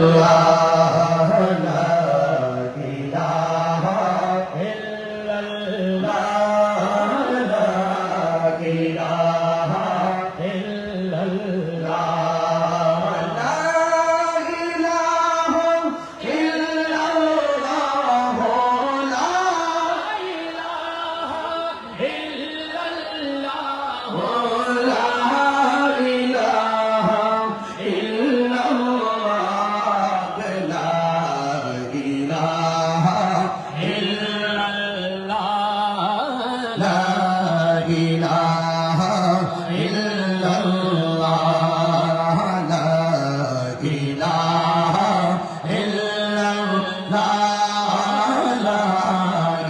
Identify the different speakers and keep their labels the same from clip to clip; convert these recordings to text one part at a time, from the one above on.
Speaker 1: আল্লাহ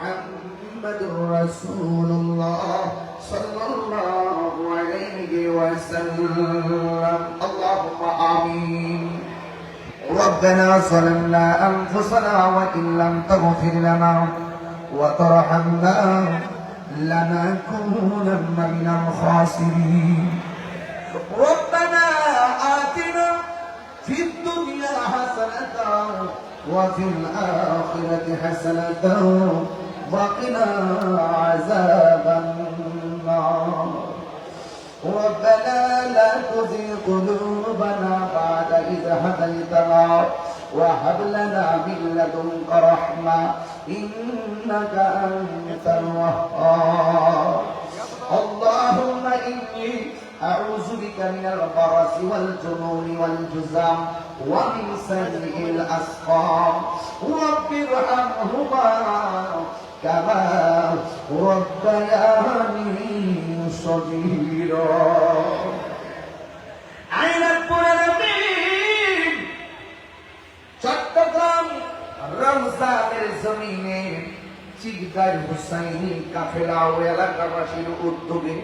Speaker 1: محمد رسول الله صلى الله عليه وسلم. اللهم آمين. ربنا ظلمنا أنفسنا وإن لم تغفر لنا وترحمنا لنكونن من الخاسرين. ربنا آتنا في الدنيا حسنة وفي الآخرة حسنة. وقنا عذاب النار. ربنا لا تزغ قلوبنا بعد إذ هديتنا وهب لنا من لدنك رحمة إنك أنت الوهاب. اللهم إني أعوذ بك من البرص والجنون والجزام ومن سيء الأسقام. رب ارحمهما كما ربياني صغيرا عين القرآن চট্টগ্রাম রমজানের জমিনে চিকদার হুসাইনি কাফেলা ও এলাকাবাসীর উদ্যোগে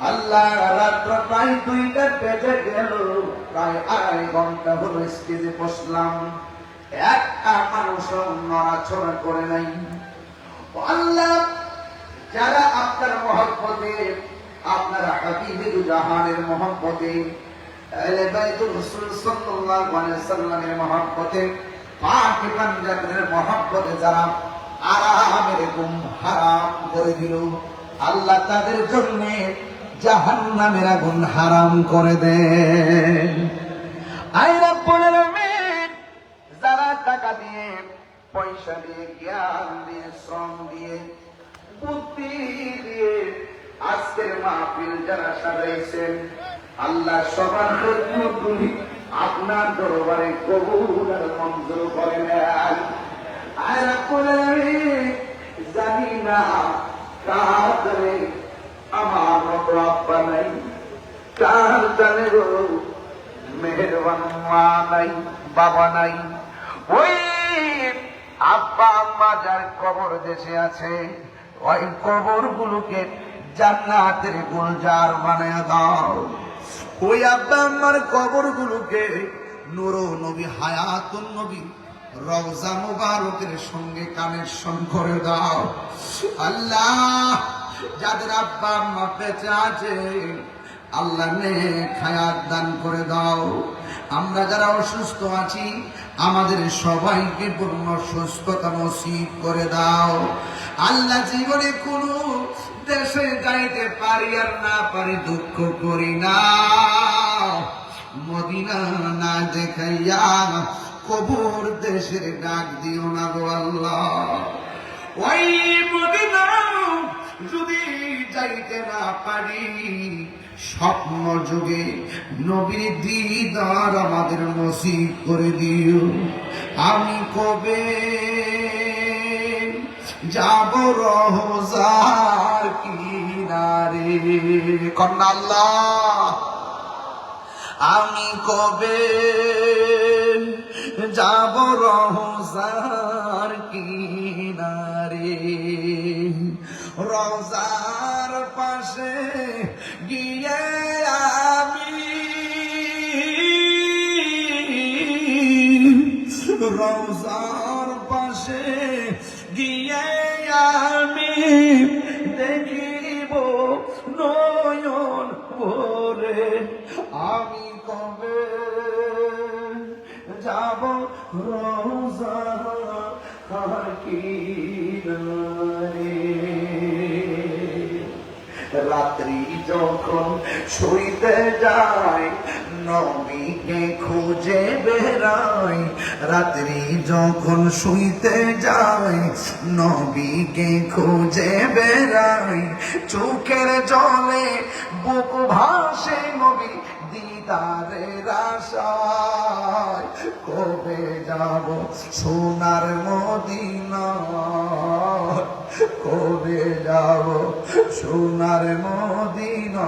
Speaker 1: আল্লাহ রাত্র প্রায় দুইটা বেজে গেল প্রায় আড়াই ঘন্টা হলো স্টেজে বসলাম একটা মানুষ নড়াচড়া করে নাই আল্লাহ, যারা আপনার মহব্বতে, আপনার হাবিবুর জাহানের মহব্বতে, আহলে বাইতুর রাসূল সাল্লাল্লাহু আলাইহি সাল্লামের মহব্বতে, পাক পাঞ্জাবের মহব্বতে যারা আরামের ঘুম হারাম করে দিল, আল্লাহ তাদের জন্য জাহান্নামের আগুন হারাম করে দেন। দিয়ে জ্ঞান দিয়ে, শ্রম দিয়ে, বুদ্ধি দিয়ে আজকের মাহফিল যারা সাজাইছেন, আল্লাহ সবার খেদমতগুলি আপনার দরবারে কবুল আর মঞ্জুর করে নেন আর জানি না কাতরে আমার মতো আব্বা নাই, কার জানে মেহরবান মা নাই, বাবা নাই। ওই আব্বা, আম্মা যার কবর দেশে আছে, ওই কবর গুলোকে জান্নাতের গুলজার বানিয়ে দাও। ওই আব্বা, আম্মার কবর গুলোকে নুর নবী, হায়াতুন নবী, রওজা মুবারকের সঙ্গে কানেকশন করে দাও। আল্লাহ, যাদের আব্বা, আম্মা বেঁচে আছে, আল্লাহ নে খায়াত দান করে দাও। আমরা যারা অসুস্থ আছি, আমাদের সবাইকে পূর্ণ সুস্থতা নসিব করে দাও। আল্লাহ জীবনে কোনো দেশে যাইতে পারি আর না পারি দুঃখ করি না। মদিনা না দেখাইয়া কবর দেশের ডাক দিও না গো আল্লাহ। ওই মদিনা যদি যাইতে না পারি স্বপ্ন যুগে নবীর দিদার আমাদের নসিব করে দিও। আমি কবে যাব রহজার কিনারে? কন্যা আল্লাহ, আমি কবে যাব রহজার কিনারে? রোজার রোজার পাশে গিয়ে আমি দেখিব নয়ন ভরে। আমি কবে যাব রোজা রাত্রি যখন শুইতে যায় নবীকে খুঁজে বেড়াই, রাত্রি যখন শুইতে যায়, নবীকে খুঁজে বেড়াই, চোখের জলে বুক ভাসে নবী দিদারের আশায়। কবে যাব সোনার মদিনা কবে যাব সোনার মদিনা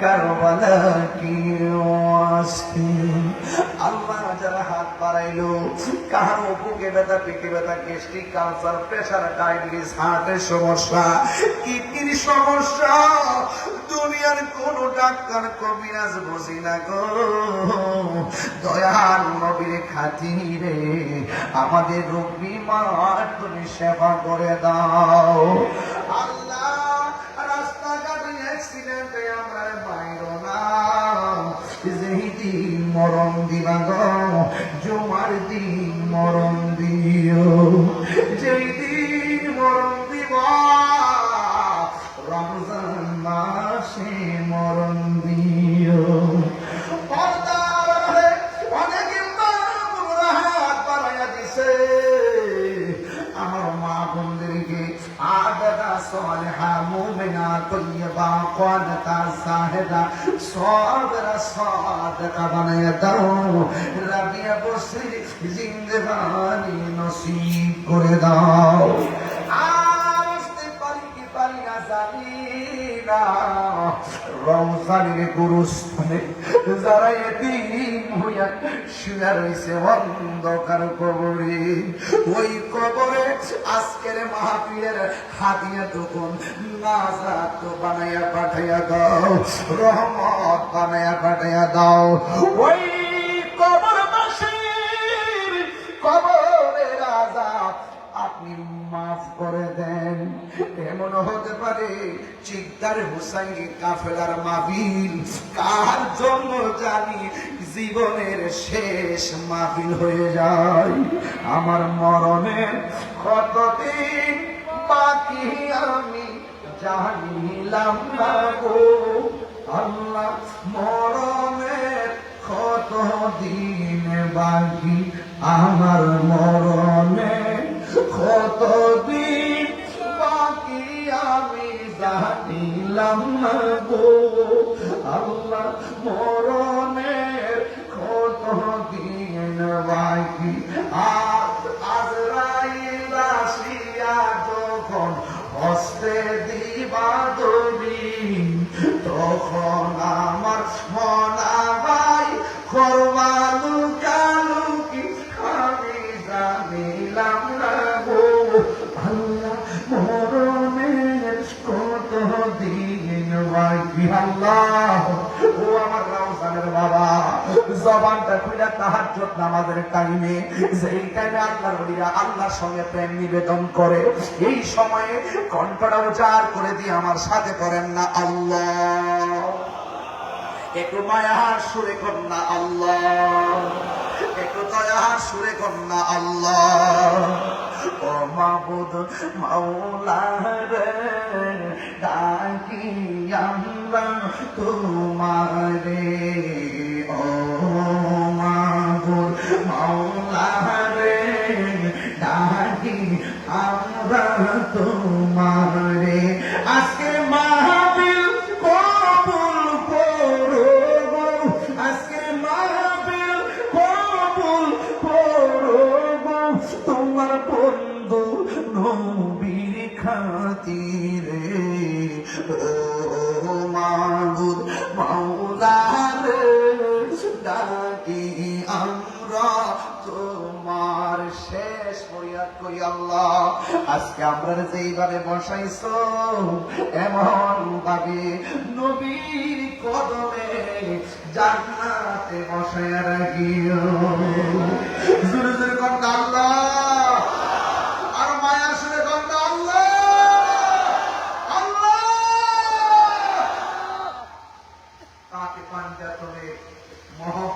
Speaker 1: কারবালা কি আল্লাহ যারা হাত বাড়াইলো কারও বুকে ব্যথা ব্যথা প্রেশার ডায়াবেটিস হার্টের সমস্যা কিডনির সমস্যা দুনিয়ার কোন ডাক্তার কবিরাজ বুঝি না গো দয়াল নবীর খাতিরে, আমাদের রোগ বিমার তুমি সেবা করে দাও। অ্যাক্সিডেন্টে আমরা বাইরো না যেই দিন মরণ দিবা গো জমার দিন মরণ দিও যেই দিন মরণ দিবা রমজান মাসে মরণ দিও। আমার মা বোনদেরকে সলেহা মুমিনা তৈয়বা কোয়ানতা সাহেদা সবরা সাদকা বানাইয়া দাও রাবিয়া বসরি জিন্দেগানি নসিব করে দাও জানি রমজানের গুরুস্থানে যারা হইয়া শুয়ে রয়েছে অন্ধকার কবরে, ওই কবরে আজকের মাহফিলের হাতিয়া তখন নাজাত বানাইয়া পাঠাইয়া দাও, রহমত বানাইয়া পাঠাইয়া দাও, ওই আপনি মাফ করে দেন। এমন হতে পারে চিকদার হুসাইন কাফেলার মাহফিল, কার জন্য জানি জীবনের শেষ মাহফিল হয়ে যায়। আমার মরণের কতদিন বাকি আমি জানিলাম না গো। আল্লাহ, মরণের কত দিন বাকি আমার মরণে কত দিন বাকি আমি জানিলাম না গো? আল্লাহ মরণের কত দিন বাকি? আজ আজরাইল আসিয়া যখন হস্তে দিবা দবি তখন আমার মনা জবানটা খুলে তাহাজ্জুদ নামাজের টাইমে, যেই টাইমে আল্লাহর ওলিরা আল্লাহর সঙ্গে প্রেম নিবেদন করে, এই সময়ে কণ্ঠটা উজাড় করে দিয়ে আমার সাথে করেন না আল্লাহ। একটু মায়ার সুরে কন্যা আল্লাহ। একটু দয়ার সুরে কন্যা আল্লাহ। ও মাবুদ মাওলা রে ডাকি আমরা তোমারে, ও খাতিরে ও মাবুদ মাওলারে, ডাকি আমরা তোমার শেষ ফরিয়াদ করি আল্লাহ। আজকে আমরা যেইভাবে বসাইছো এমন ভাবে নবীর কদমে জান্নাতে বসায় রাখিও। জোরে জোরে কন্যা আল্লাহ আর মায়া সুরে কন্যা আল্লাহ আল্লাহ তাকে পাঞ্জাতনে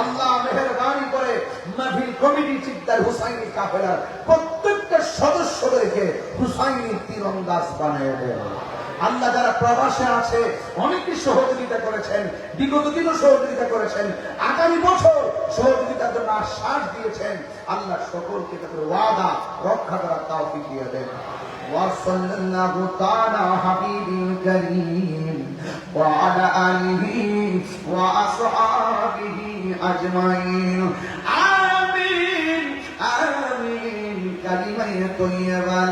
Speaker 1: আল্লাহ মেহেরবানি করে মাহফিল কমিটি চিত্তার হুসাইনি কাফেলার প্রত্যেকটা সদস্যদেরকে হুসাইনি তীরন্দাজ বানিয়ে দেন আল্লাহ যারা প্রবাসে আছে অনেকে সহযোগিতা করেছেন বিগত দিনও সহযোগিতা করেছেন আগামী বছর সহযোগিতার জন্য আশ্বাস দিয়েছেন আল্লাহ সকলকে তাদের ওয়াদা রক্ষা করার তাওফিক দিয়ে দেন وصلى الله تعالى حبيبي الكريم وعلى آله وأصحابه أجمعين آمين آمين كلمة طيبة